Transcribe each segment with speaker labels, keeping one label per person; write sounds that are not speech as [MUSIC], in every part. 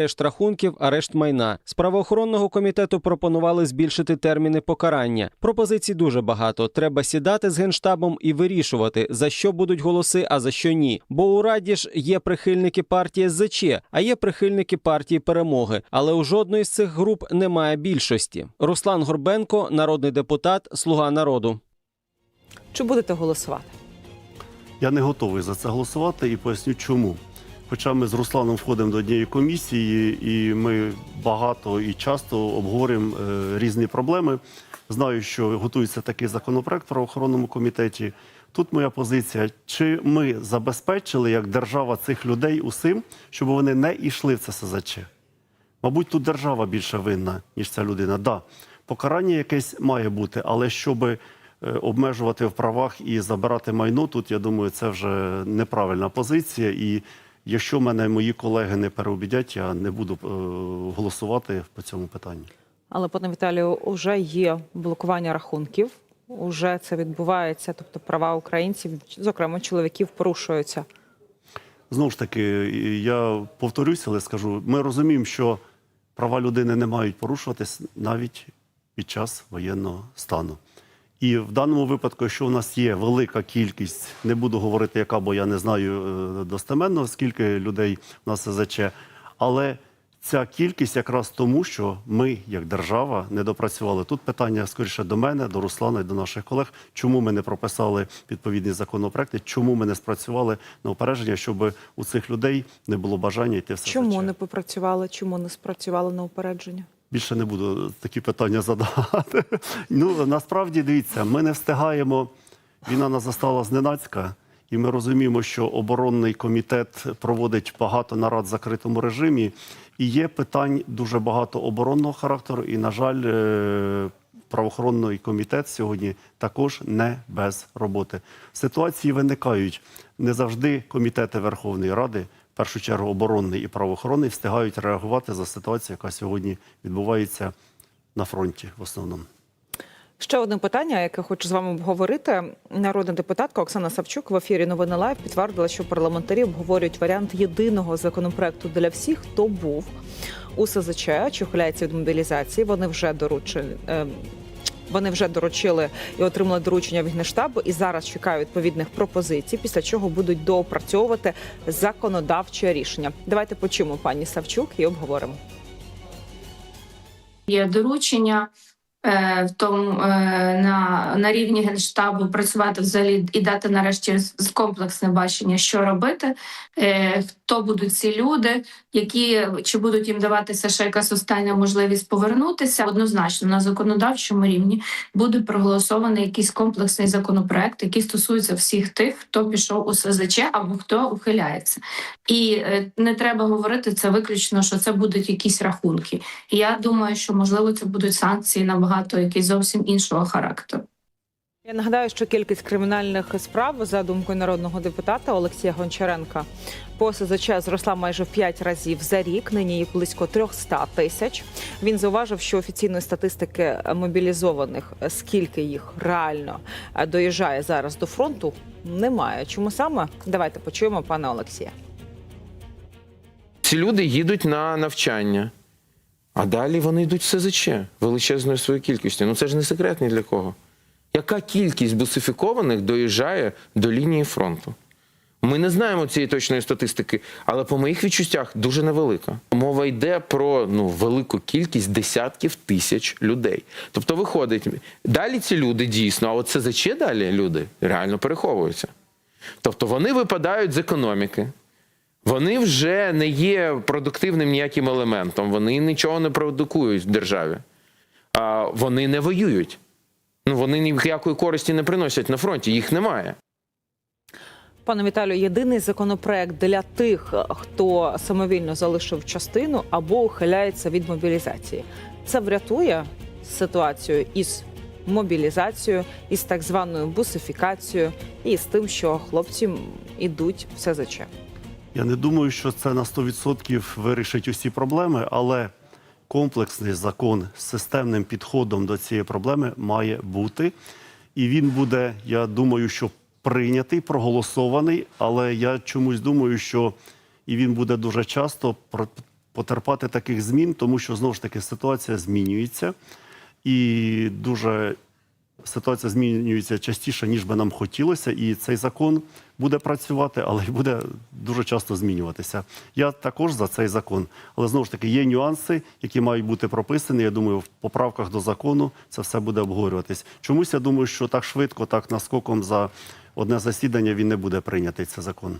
Speaker 1: Арешт рахунків, арешт майна. З правоохоронного комітету пропонували збільшити терміни покарання. Пропозицій дуже багато. Треба сідати з генштабом і вирішувати, за що будуть голоси, а за що ні. Бо у раді ж є прихильники партії СЗЧ, а є прихильники партії перемоги. Але у жодної з цих груп немає більшості. Руслан Горбенко, народний депутат, слуга народу.
Speaker 2: Чи будете голосувати?
Speaker 3: Я не готовий за це голосувати і поясню, чому. Хоча ми з Русланом входимо до однієї комісії, і ми багато і часто обговорюємо е, різні проблеми. Знаю, що готується такий законопроект в правоохоронному комітеті. Тут моя позиція: чи ми забезпечили як держава цих людей усім, щоб вони не йшли в це СЗЧ? Мабуть, тут держава більше винна, ніж ця людина. Да, покарання якесь має бути, але щоб е, обмежувати в правах і забирати майно, тут я думаю, це вже неправильна позиція. І якщо мене мої колеги не переобідять, я не буду е, голосувати по цьому питанню.
Speaker 2: Але, пане Віталію, вже є блокування рахунків. Уже це відбувається, тобто права українців, зокрема чоловіків, порушуються.
Speaker 3: Знову ж таки, я повторюся, але скажу: ми розуміємо, що права людини не мають порушуватись навіть під час воєнного стану. І в даному випадку, якщо у нас є велика кількість, не буду говорити, яка, бо я не знаю е, достеменно, скільки людей у нас СЗЧ, але ця кількість якраз тому, що ми, як держава, не допрацювали. Тут питання скоріше до мене, до Руслана і до наших колег, чому ми не прописали відповідні законопроекти, чому ми не спрацювали на упередження, щоб у цих людей не було бажання йти в СЗЧ.
Speaker 2: Чому не попрацювали? Чому не спрацювали на упередження?
Speaker 3: Більше не буду такі питання задавати. [LAUGHS] Ну насправді дивіться, ми не встигаємо. Війна нас застала зненацька, і ми розуміємо, що оборонний комітет проводить багато нарад в закритому режимі. І є питань дуже багато оборонного характеру. І, на жаль, е, правоохоронний комітет сьогодні також не без роботи. Ситуації виникають не завжди комітети Верховної Ради. В першу чергу оборонний і правоохоронний встигають реагувати за ситуацію, яка сьогодні відбувається на фронті в основному.
Speaker 2: Ще одне питання, яке хочу з вами обговорити. Народна депутатка Оксана Савчук в ефірі Новини Лайв підтвердила, що парламентарі обговорюють варіант єдиного законопроекту для всіх, хто був у СЗЧ, чи ухиляється від мобілізації. Вони вже доручили. Вони вже доручили і отримали доручення від Генштабу і зараз чекають відповідних пропозицій, після чого будуть доопрацьовувати законодавче рішення. Давайте почуємо пані Савчук і обговоримо.
Speaker 4: є доручення в тому е, на, на рівні генштабу працювати взагалі і дати нарешті комплексне бачення, що робити, е, хто будуть ці люди, які чи будуть їм даватися ще якась остання можливість повернутися. Однозначно на законодавчому рівні буде проголосований якийсь комплексний законопроект, який стосується всіх тих, хто пішов у СЗЧ або хто ухиляється. І е, не треба говорити це виключно, що це будуть якісь рахунки. Я думаю, що можливо це будуть санкції набагато якісь зовсім іншого характеру.
Speaker 2: Я нагадаю, що кількість кримінальних справ за думкою народного депутата Олексія Гончаренка по СЗЧ зросла майже в 5 разів за рік. Нині їх близько 300 тисяч. Він зауважив, що офіційної статистики мобілізованих, скільки їх реально доїжджає зараз до фронту, немає. Чому саме? Давайте почуємо пана Олексія.
Speaker 5: Ці люди їдуть на навчання, а далі вони йдуть в СЗЧ величезною своєю кількістю. Ну це ж не секрет ні для кого. Яка кількість бусифікованих доїжджає до лінії фронту? Ми не знаємо цієї точної статистики, але по моїх відчуттях дуже невелика. Мова йде про ну, велику кількість десятків тисяч людей. Тобто, виходить, далі ці люди дійсно, а от СЗЧ далі люди реально переховуються. Тобто вони випадають з економіки. Вони вже не є продуктивним ніяким елементом, вони нічого не продукують в державі. А вони не воюють. Ну, вони ніякої користі не приносять на фронті, їх немає.
Speaker 2: Пане Віталію, єдиний законопроект для тих, хто самовільно залишив частину або ухиляється від мобілізації. Це врятує ситуацію із мобілізацією, із так званою бусифікацією, і з тим, що хлопці ідуть в СЗЧ.
Speaker 3: Я не думаю, що це на 100% вирішить усі проблеми, але комплексний закон з системним підходом до цієї проблеми має бути. І він буде, я думаю, що прийнятий, проголосований, але я чомусь думаю, що і він буде дуже часто потерпати таких змін, тому що знову ж таки ситуація змінюється і дуже ситуація змінюється частіше, ніж би нам хотілося, і цей закон буде працювати, але й буде дуже часто змінюватися. Я також за цей закон, але знову ж таки є нюанси, які мають бути прописані. Я думаю, в поправках до закону це все буде обговорюватись. Чомусь я думаю, що так швидко, так наскоком за одне засідання він не буде прийнятий цей закон.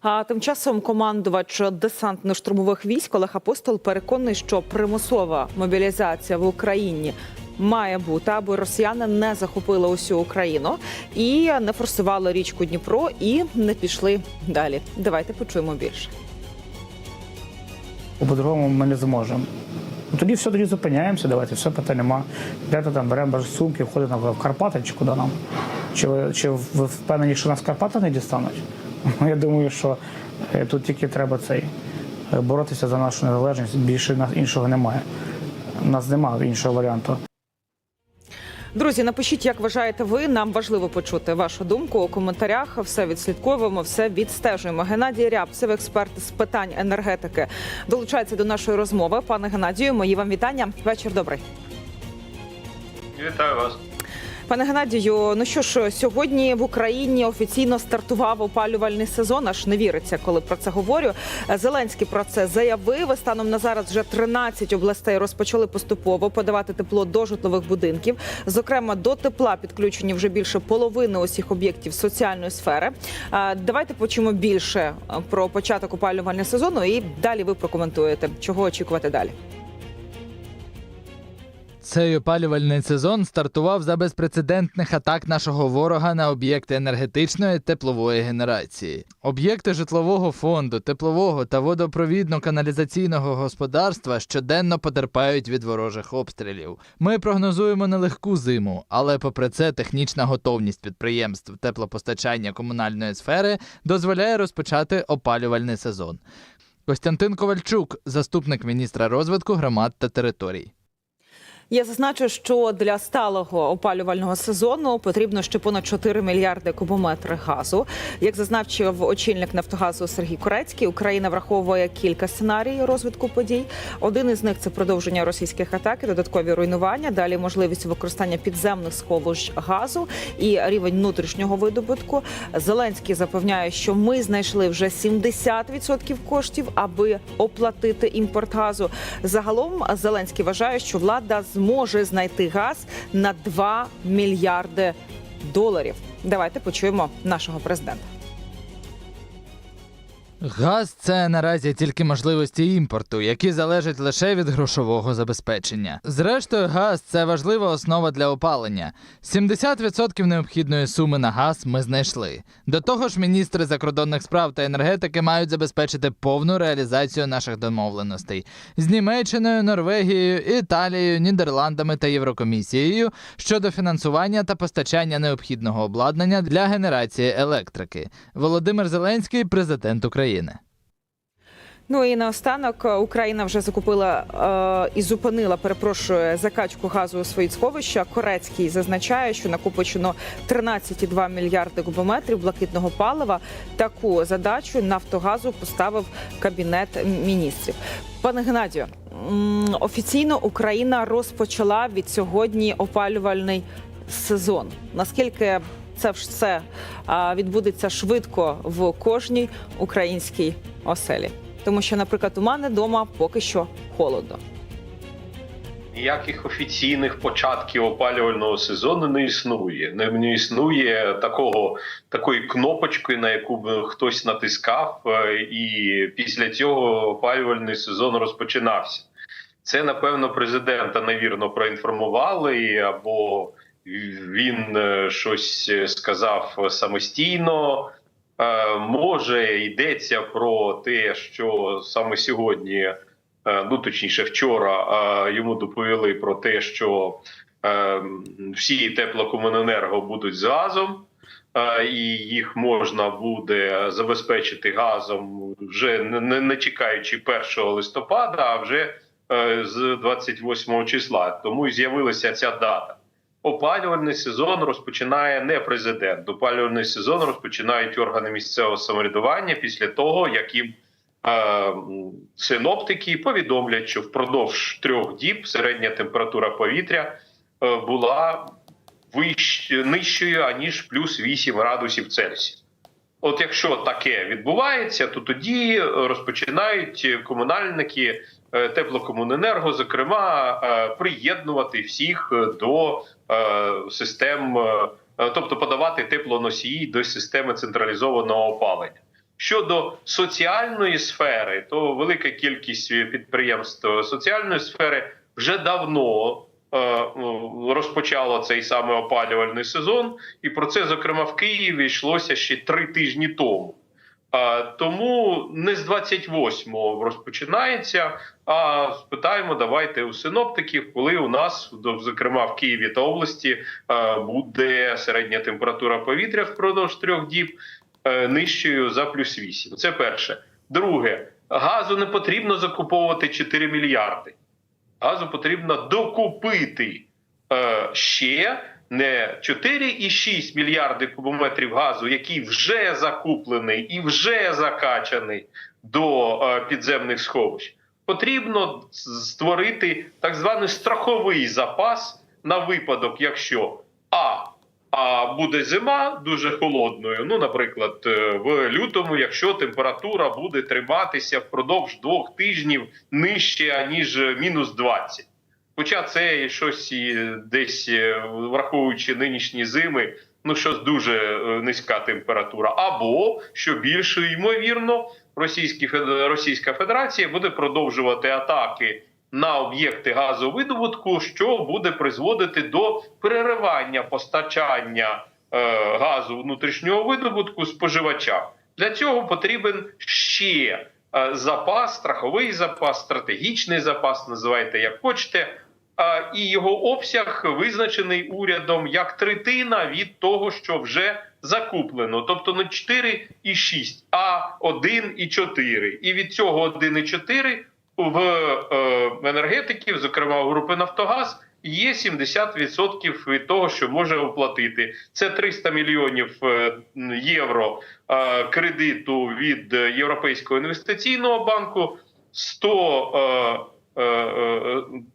Speaker 2: А тим часом командувач десантно-штурмових військ Олег Апостол переконаний, що примусова мобілізація в Україні має бути, аби росіяни не захопили усю Україну і не форсували річку Дніпро і не пішли далі. Давайте почуємо більше.
Speaker 6: По-другому ми не зможемо. Ну, тоді все, тоді зупиняємося, давайте, все питань нема. Де-то там беремо сумки, входимо в Карпати чи куди нам? Чи, ви- чи ви впевнені, що нас Карпати не дістануть? Ну, Я думаю, що е, тут тільки треба цей е, боротися за нашу незалежність. Більше нас іншого немає. У нас немає іншого варіанту.
Speaker 2: Друзі, напишіть, як вважаєте ви. Нам важливо почути вашу думку у коментарях. Все відслідковуємо, все відстежуємо. Геннадій Рябцев, експерт з питань енергетики, долучається до нашої розмови. Пане Геннадію, мої вам вітання. Вечір добрий.
Speaker 7: Вітаю вас.
Speaker 2: Пане Геннадію, ну що ж, сьогодні в Україні офіційно стартував опалювальний сезон. Аж не віриться, коли про це говорю. Зеленський про це заявив. Станом на зараз вже 13 областей розпочали поступово подавати тепло до житлових будинків. Зокрема, до тепла підключені вже більше половини усіх об'єктів соціальної сфери. Давайте почуємо більше про початок опалювального сезону, і далі ви прокоментуєте, чого очікувати далі.
Speaker 8: Цей опалювальний сезон стартував за безпрецедентних атак нашого ворога на об'єкти енергетичної теплової генерації. Об'єкти житлового фонду, теплового та водопровідно-каналізаційного господарства щоденно потерпають від ворожих обстрілів. Ми прогнозуємо нелегку зиму, але попри це технічна готовність підприємств теплопостачання комунальної сфери дозволяє розпочати опалювальний сезон. Костянтин Ковальчук, заступник міністра розвитку громад та територій.
Speaker 2: Я зазначу, що для сталого опалювального сезону потрібно ще понад 4 мільярди кубометри газу. Як зазначив очільник Нафтогазу Сергій Корецький, Україна враховує кілька сценаріїв розвитку подій. Один із них це продовження російських атак, і додаткові руйнування. Далі можливість використання підземних сховищ газу і рівень внутрішнього видобутку. Зеленський запевняє, що ми знайшли вже 70% коштів, аби оплатити імпорт газу. Загалом Зеленський вважає, що влада зможе знайти газ на 2 мільярди доларів. Давайте почуємо нашого президента.
Speaker 8: Газ це наразі тільки можливості імпорту, які залежать лише від грошового забезпечення. Зрештою, газ це важлива основа для опалення. 70% необхідної суми на газ ми знайшли. До того ж, міністри закордонних справ та енергетики мають забезпечити повну реалізацію наших домовленостей з Німеччиною, Норвегією, Італією, Нідерландами та Єврокомісією щодо фінансування та постачання необхідного обладнання для генерації електрики. Володимир Зеленський, президент України.
Speaker 2: Ну і наостанок е, Україна вже закупила е, і зупинила, перепрошую, закачку газу у свої сховища. Корецький зазначає, що накопичено 13,2 мільярди кубометрів блакитного палива. Таку задачу Нафтогазу поставив кабінет міністрів. Пане Геннадію, офіційно Україна розпочала від сьогодні опалювальний сезон. Наскільки це все відбудеться швидко в кожній українській оселі? Тому що, наприклад, у мене вдома поки що холодно.
Speaker 7: Ніяких офіційних початків опалювального сезону не існує. Не, існує такого такої кнопочки, на яку б хтось натискав, е, і після цього опалювальний сезон розпочинався. Це напевно президента невірно проінформували, або він е, щось сказав самостійно. Е, Може йдеться про те, що саме сьогодні, е, ну точніше, вчора е, йому доповіли про те, що е, всі теплокомуненерго будуть з газом, е, і їх можна буде забезпечити газом вже не- чекаючи 1 листопада, а вже е, з 28 числа. Тому і з'явилася ця дата. Опалювальний сезон розпочинає не президент. Опалювальний сезон розпочинають органи місцевого самоврядування після того, як їм е, синоптики повідомлять, що впродовж трьох діб середня температура повітря е, була вищ, нижчою аніж плюс 8 градусів Цельсія. От якщо таке відбувається, то тоді розпочинають комунальники е, теплокомуненерго, зокрема, е, приєднувати всіх до е, систем, е, тобто подавати теплоносії до системи централізованого опалення. Щодо соціальної сфери, то велика кількість підприємств соціальної сфери вже давно е, розпочало цей саме опалювальний сезон, і про це, зокрема, в Києві йшлося ще три тижні тому. Тому не з 28-го розпочинається. А спитаємо, давайте у синоптиків, коли у нас, зокрема в Києві та області, буде середня температура повітря впродовж трьох діб е, нижчою за плюс 8. Це перше. Друге, газу не потрібно закуповувати 4 мільярди. Газу потрібно докупити е, ще не 4,6 мільярди кубометрів газу, який вже закуплений і вже закачаний до е, підземних сховищ. Потрібно створити так званий страховий запас на випадок, якщо а. А буде зима дуже холодною. Ну, наприклад, е, в лютому, якщо температура буде триматися впродовж двох тижнів нижче аніж мінус 20. Хоча це щось і десь е, враховуючи нинішні зими, ну щось дуже е, низька температура. Або що більше ймовірно, Російські Російська Федерація буде продовжувати атаки на об'єкти газовидобутку, що буде призводити до переривання постачання е, газу внутрішнього видобутку споживачам. Для цього потрібен ще е, запас, страховий запас, стратегічний запас, називайте як хочете. І його обсяг визначений урядом як третина від того, що вже закуплено, тобто не 4,6, а 1,4. І від цього 1,4 в е, енергетиків, зокрема у групи Нафтогаз, є 70% від того, що може оплатити. Це 300 мільйонів е, євро е, кредиту від Європейського інвестиційного банку, 100 е, е, е,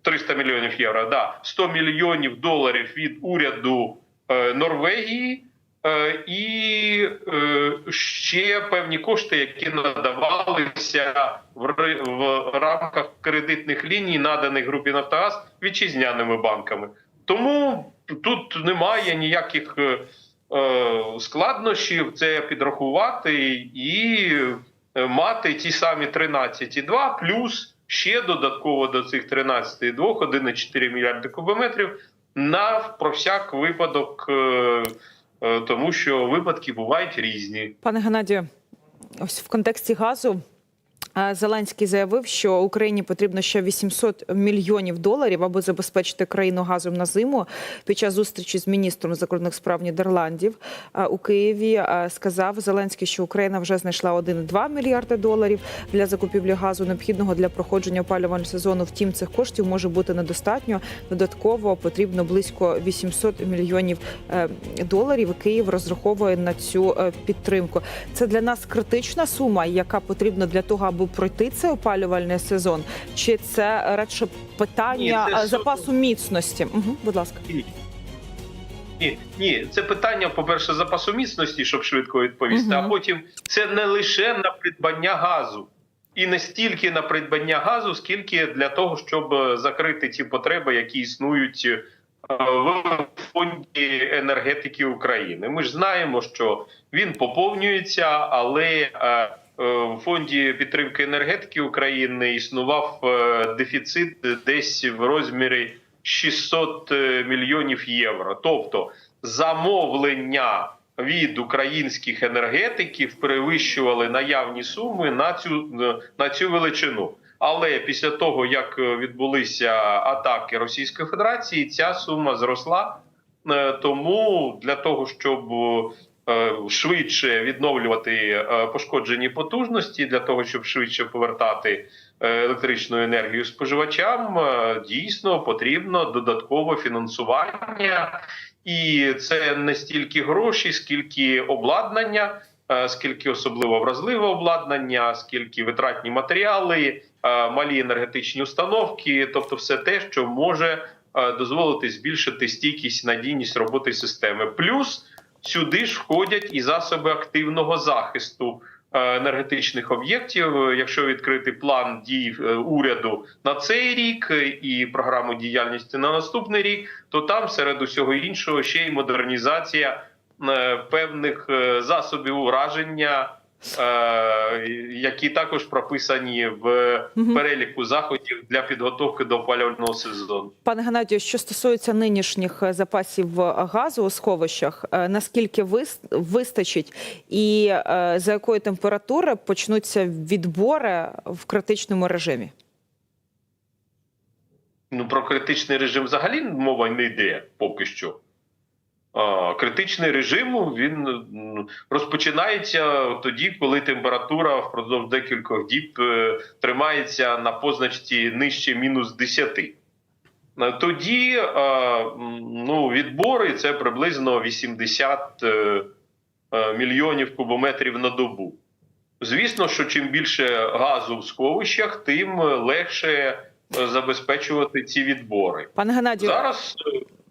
Speaker 7: 300 мільйонів євро, да, 100 мільйонів доларів від уряду е, Норвегії. Е, І е, ще певні кошти, які надавалися в, рамках кредитних ліній, наданих групі Нафтогаз вітчизняними банками. Тому тут немає ніяких е, е, складнощів це підрахувати і е, мати ті самі 13,2 плюс ще додатково до цих 13,2 1,4 мільярди кубометрів на про всяк випадок. е, Е, тому що випадки бувають різні.
Speaker 2: Пане Геннадію, ось в контексті газу. Зеленський заявив, що Україні потрібно ще 800 мільйонів доларів, аби забезпечити країну газом на зиму. Під час зустрічі з міністром закордонних справ Нідерландів у Києві сказав Зеленський, що Україна вже знайшла 1,2 мільярди доларів для закупівлі газу, необхідного для проходження опалювального сезону. Втім, цих коштів може бути недостатньо. Додатково потрібно близько 800 мільйонів е, доларів. Київ розраховує на цю е, підтримку. Це для нас критична сума, яка потрібна для того, аби пройти цей опалювальний сезон. Чи це радше питання
Speaker 7: Ні, це
Speaker 2: е, запасу міцності? Угу, будь ласка.
Speaker 7: Ні, ні, це питання, по-перше, запасу міцності, щоб швидко відповісти.
Speaker 2: Мгм.
Speaker 7: А потім це не лише на придбання газу, і не стільки на придбання газу, скільки для того, щоб е, закрити ті потреби, які існують е, в фонді енергетики України. Ми ж знаємо, що він поповнюється, але в фонді підтримки енергетики України існував е, дефіцит десь в розмірі 600 мільйонів євро. Тобто замовлення від українських енергетиків перевищували наявні суми на цю на цю величину. Але після того, як відбулися атаки Російської Федерації, ця сума зросла. Е, Тому для того, щоб е, швидше відновлювати е, пошкоджені потужності, для того, щоб швидше повертати е, електричну енергію споживачам, е, дійсно потрібно додаткове фінансування, і це не стільки гроші, скільки обладнання. е, скільки особливо вразливе обладнання, скільки витратні матеріали, е, малі енергетичні установки, тобто все те, що може е, дозволити збільшити стійкість, надійність роботи системи. Плюс сюди ж входять і засоби активного захисту е, енергетичних об'єктів. Якщо відкрити план дій е, уряду на цей рік е, і програму діяльності на наступний рік, то там серед усього іншого ще й модернізація певних засобів ураження. Е, Які також прописані в переліку заходів для підготовки до опалювального сезону.
Speaker 2: Пане Геннадію, що стосується нинішніх запасів газу у сховищах, е, наскільки вистачить, і е, за якої температури почнуться відбори в критичному режимі?
Speaker 7: Ну про критичний режим взагалі мова не йде поки що. Критичний режим він розпочинається тоді, коли температура впродовж декількох діб е, тримається на позначці нижче мінус 10. Е, Тоді ну, відбори це приблизно 80 е, мільйонів кубометрів на добу. Звісно, що чим більше газу в сховищах, тим легше забезпечувати ці відбори.
Speaker 2: Пане Геннадію,
Speaker 7: Зараз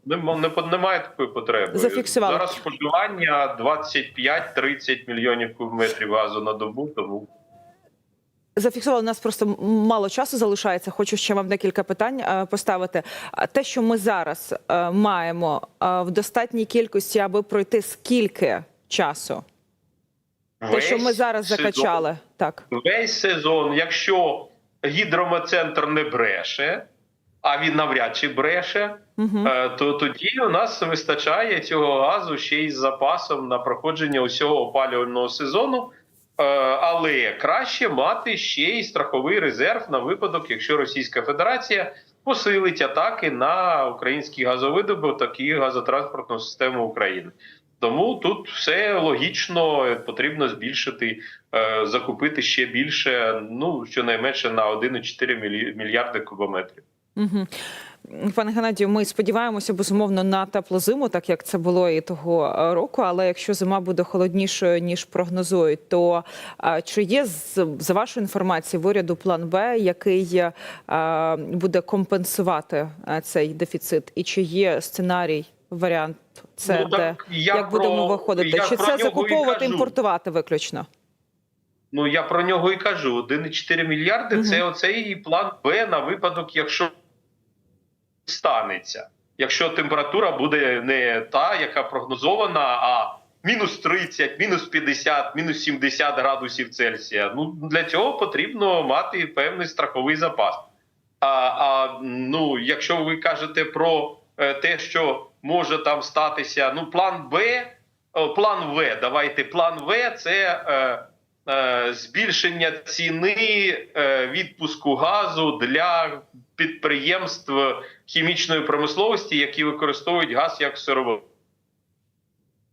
Speaker 7: нема- немає такої потреби.
Speaker 2: Зафіксували.
Speaker 7: Зараз споживання 25-30 мільйонів кубометрів газу на добу, тому
Speaker 2: зафіксували у нас просто мало часу залишається. Хочу ще вам декілька питань е, поставити. Те, що ми зараз е, маємо е, в достатній кількості, аби пройти скільки часу? Те, що ми зараз
Speaker 7: сезон-
Speaker 2: закачали, так.
Speaker 7: весь сезон, якщо гідрометцентр не бреше, а він навряд чи бреше,
Speaker 2: Угу.
Speaker 7: то тоді у нас вистачає цього газу ще й з запасом на проходження усього опалювального сезону. Е, Але краще мати ще й страховий резерв на випадок, якщо Російська Федерація посилить атаки на український газовидобуток і газотранспортну систему України. Тому тут все логічно, потрібно збільшити, е, закупити ще більше, ну щонайменше на 1,4 мільярди кубометрів.
Speaker 2: Угу. Пане Геннадію, ми сподіваємося безумовно на теплу зиму, так як це було і того е, року. Але якщо зима буде холоднішою ніж прогнозують, то е, чи є за вашою інформацією в уряду план Б, який е, буде компенсувати цей дефіцит, і чи є сценарій, варіант це
Speaker 7: Ну,
Speaker 2: де
Speaker 7: я
Speaker 2: як
Speaker 7: про-
Speaker 2: будемо виходити?
Speaker 7: я
Speaker 2: Чи це закуповувати імпортувати виключно?
Speaker 7: Ну я про нього і кажу: 1,4 мільярди
Speaker 2: Мгм.
Speaker 7: це оцей план Б на випадок, якщо станеться. Якщо температура буде не та, яка прогнозована, а мінус 30, мінус 50, мінус 70 градусів Цельсія. Ну для цього потрібно мати певний страховий запас. А, а ну, якщо ви кажете про е, те, що може там статися, ну план Б, план В, давайте план В це. Е, е, збільшення ціни е, відпуску газу для підприємств хімічної промисловості, які використовують газ як сировину.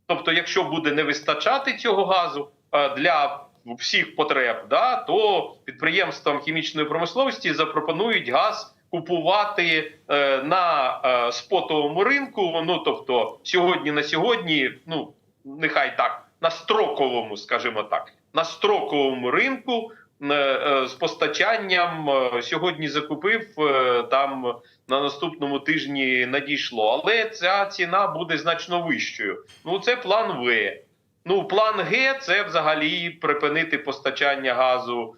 Speaker 7: Тобто, якщо буде не вистачати цього газу е, для всіх потреб, да, то підприємствам хімічної промисловості запропонують газ купувати е, на е, спотовому ринку. Ну тобто, сьогодні на сьогодні, ну нехай так, на строковому, скажімо так, на строковому ринку з постачанням е, сьогодні закупив е, там на наступному тижні надійшло, але ця ціна буде значно вищою. Ну це план В. Ну, план Г це взагалі припинити постачання газу.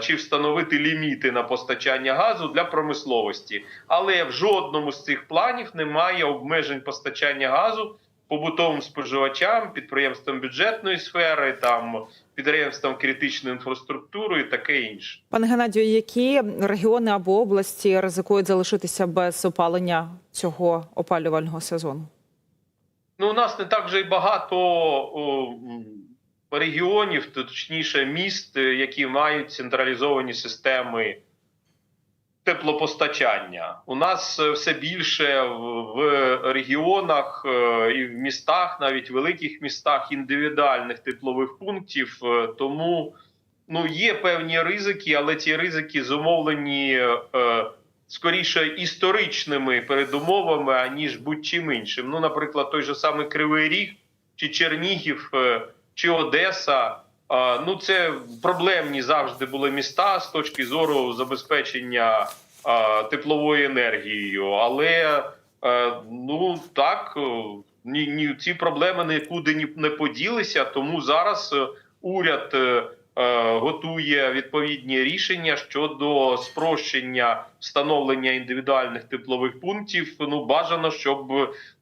Speaker 7: Чи встановити ліміти на постачання газу для промисловості, але в жодному з цих планів немає обмежень постачання газу побутовим споживачам, підприємствам бюджетної сфери, там підприємствам критичної інфраструктури і таке інше.
Speaker 2: Пане Геннадію, які регіони або області ризикують залишитися без опалення цього опалювального сезону?
Speaker 7: Ну, у нас не так вже й багато о, регіонів, точніше міст, е, які мають централізовані системи теплопостачання. У нас е, все більше в, регіонах е, і в містах, навіть великих містах, індивідуальних теплових пунктів. Е, Тому ну, є певні ризики, але ці ризики зумовлені. Скоріше історичними передумовами, аніж будь-чим іншим. Ну, наприклад, той же самий Кривий Ріг чи Чернігів, чи Одеса. Ну, це проблемні завжди були міста з точки зору забезпечення тепловою енергією. Але е, ну так е, ні, ні, ці проблеми нікуди ні- не поділися. Тому зараз е, уряд готує відповідні рішення щодо спрощення встановлення індивідуальних теплових пунктів. Ну бажано, щоб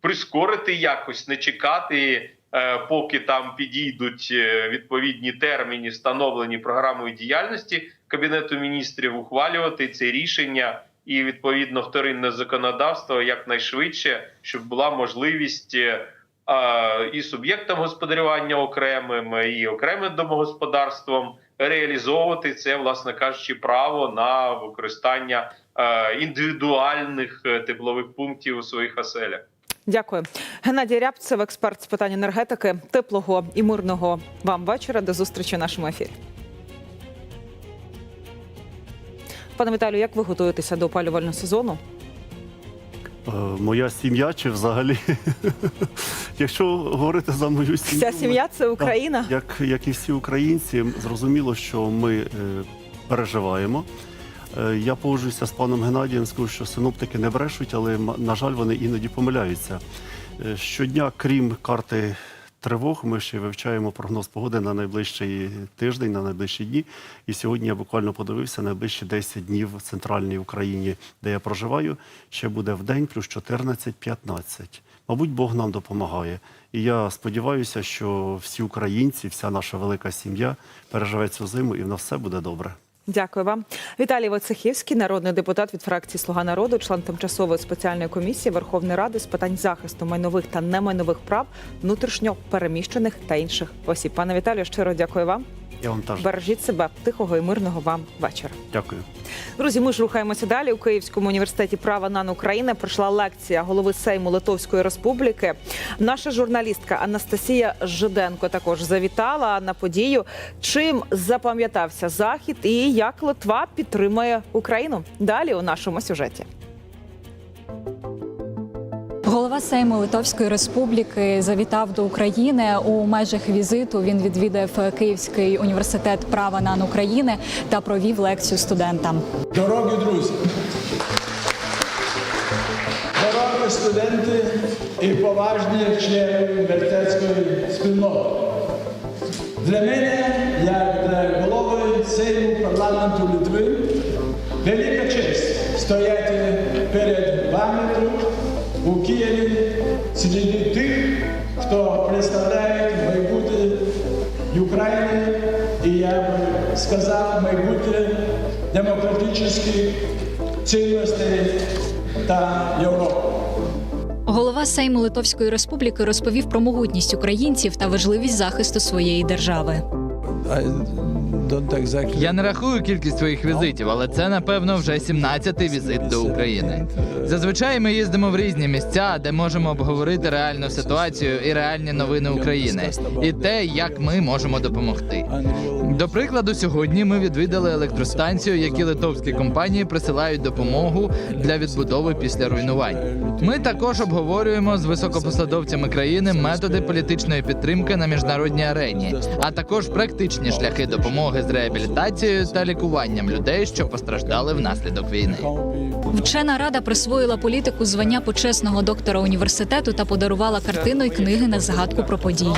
Speaker 7: прискорити якось, не чекати. Е, Поки там підійдуть е, відповідні терміни, встановлені програмою діяльності кабінету міністрів, ухвалювати це рішення і відповідно вторинне законодавство якнайшвидше, щоб була можливість е, і суб'єктам господарювання окремим, і окремим домогосподарством реалізовувати це, власне кажучи, право на використання індивідуальних теплових пунктів у своїх оселях.
Speaker 2: Дякую. Геннадій Рябцев, експерт з питань енергетики, теплого і мирного вам вечора. До зустрічі в нашому ефірі. Пане Віталію, як ви готуєтеся до опалювального сезону?
Speaker 3: Е, Моя сім'я чи взагалі, [LAUGHS] якщо говорити за мою сім'ю,
Speaker 2: Вся сім'я це Україна.
Speaker 3: Як, як і всі українці, зрозуміло, що ми е, переживаємо. Е, я погоджуюся з паном Геннадієм, скажу, що синоптики не брешуть, але на жаль, вони іноді помиляються. Е, щодня, крім карти тривог, ми ще вивчаємо прогноз погоди на найближчий тиждень, на найближчі дні. І сьогодні я буквально подивився найближчі 10 днів в центральній Україні, де я проживаю. Ще буде в день плюс 14-15. Мабуть, Бог нам допомагає. І я сподіваюся, що всі українці, вся наша велика сім'я переживе цю зиму, і в нас все буде добре.
Speaker 2: Дякую вам. Віталій Вацехівський, народний депутат від фракції Слуга народу, член тимчасової спеціальної комісії Верховної Ради з питань захисту майнових та немайнових прав внутрішньо переміщених та інших осіб. Пане Віталію, щиро дякую вам.
Speaker 3: Я вам теж
Speaker 2: Бережіть себе тихого і мирного вам вечора.
Speaker 3: дякую.
Speaker 2: Друзі, ми ж рухаємося далі. У Київському університеті права НАН України пройшла лекція голови Сейму Литовської Республіки. Наша журналістка Анастасія Жиденко також завітала на подію. Чим запам'ятався захід і як Литва підтримує Україну? Далі у нашому сюжеті.
Speaker 9: Голова Сейму Литовської Республіки завітав до України у межах візиту. Він відвідав Київський університет права НАН України та провів лекцію студентам.
Speaker 10: Дорогі друзі, дорогі студенти і поважні члени університетської спільноти. Для мене, як для голови Сейму парламенту Литви, велика честь стояти перед вами тут, у Києві, серед тих, хто представляє майбутнє України і я би сказав майбутнє демократичних цінностей та Європи.
Speaker 9: Голова Сейму Литовської Республіки розповів про могутність українців та важливість захисту своєї держави.
Speaker 8: Я не рахую кількість своїх візитів, але це напевно вже 17-й візит до України. Зазвичай ми їздимо в різні місця, де можемо обговорити реальну ситуацію і реальні новини України, і те, як ми можемо допомогти. До прикладу, сьогодні ми відвідали електростанцію, які литовські компанії присилають допомогу для відбудови після руйнувань. Ми також обговорюємо з високопосадовцями країни методи політичної підтримки на міжнародній арені, а також практичні шляхи допомоги з реабілітацією та лікуванням людей, що постраждали внаслідок війни.
Speaker 9: Вчена рада присвоїла політику звання почесного доктора університету та подарувала картину й книги на згадку про події.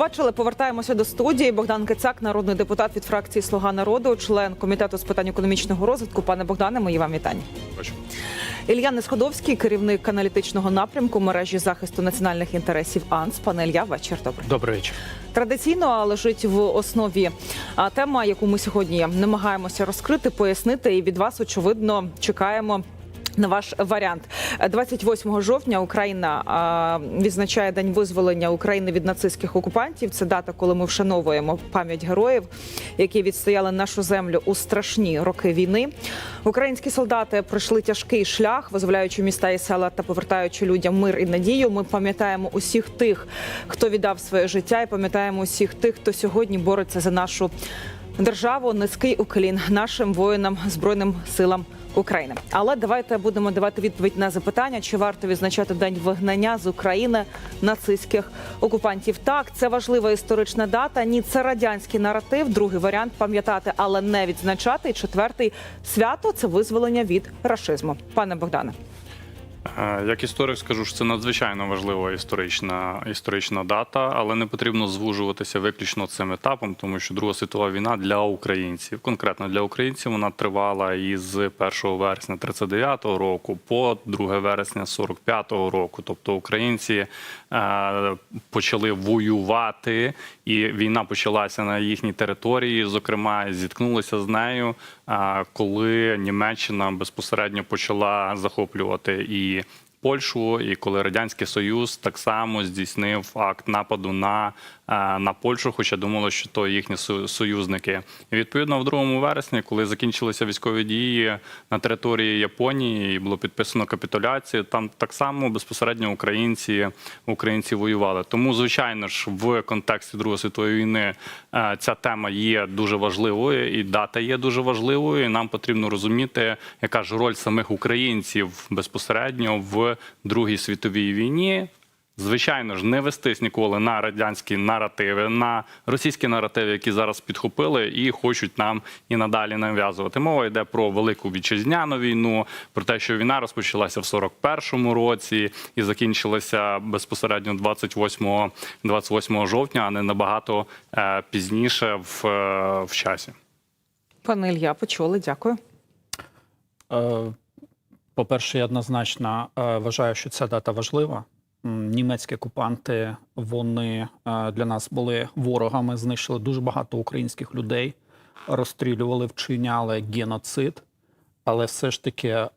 Speaker 2: Побачили, повертаємося до студії. Богдан Кицак, народний депутат від фракції Слуга народу, член комітету з питань економічного розвитку. Пане Богдане, мої вам вітання. Ілья Несходовський, керівник аналітичного напрямку мережі захисту національних інтересів АНС. Пане Ілья, вечір добрий.
Speaker 11: Добрий вечір.
Speaker 2: Традиційно лежить в основі тема, яку ми сьогодні намагаємося розкрити, пояснити, і від вас очевидно чекаємо. На ваш варіант 28 жовтня Україна відзначає день визволення України від нацистських окупантів. Це дата, коли ми вшановуємо пам'ять героїв, які відстояли нашу землю у страшні роки війни. Українські солдати пройшли тяжкий шлях, визволяючи міста і села та повертаючи людям мир і надію. Ми пам'ятаємо усіх тих, хто віддав своє життя, і пам'ятаємо усіх тих, хто сьогодні бореться за нашу державу. Низький уклін нашим воїнам збройним силам України. Але давайте будемо давати відповідь на запитання, чи варто відзначати день вигнання з України нацистських окупантів. Так, це важлива історична дата. Ні, це радянський наратив. Другий варіант пам'ятати, але не відзначати. І четвертий свято це визволення від рашизму. Пане Богдане.
Speaker 11: Е, Як історик скажу, що це надзвичайно важлива історична, історична дата, але не потрібно звужуватися виключно цим етапом, тому що Друга світова війна для українців, конкретно для українців, вона тривала із 1 вересня 39-го року по 2 вересня 45-го року. Тобто українці е, почали воювати, і війна почалася на їхній території. Зокрема, зіткнулися з нею, е, коли Німеччина безпосередньо почала захоплювати і Польщу, і коли радянський союз так само здійснив акт нападу на, на Польщу, хоча думали, що то їхні союзники. І відповідно, в 2 вересні, коли закінчилися військові дії на території Японії, і було підписано капітуляцію, там так само безпосередньо українці, українці воювали. Тому, звичайно ж, в контексті Другої світової війни е, ця тема є дуже важливою, і дата є дуже важливою. І нам потрібно розуміти, яка ж роль самих українців безпосередньо в Другій світовій війні. Звичайно ж, не вестись ніколи на радянські наративи, на російські наративи, які зараз підхопили і хочуть нам і надалі нав'язувати. Мова йде про велику вітчизняну війну, про те, що війна розпочалася в 41-му році і закінчилася безпосередньо 28, 28 жовтня, а не набагато е, пізніше в, е, в часі.
Speaker 2: Пане Ілья, почули. Дякую.
Speaker 12: Е, По-перше, я однозначно е, вважаю, що ця дата важлива. Німецькі окупанти вони е, для нас були ворогами, знищили дуже багато українських людей, розстрілювали, вчиняли геноцид. Але все ж таки е,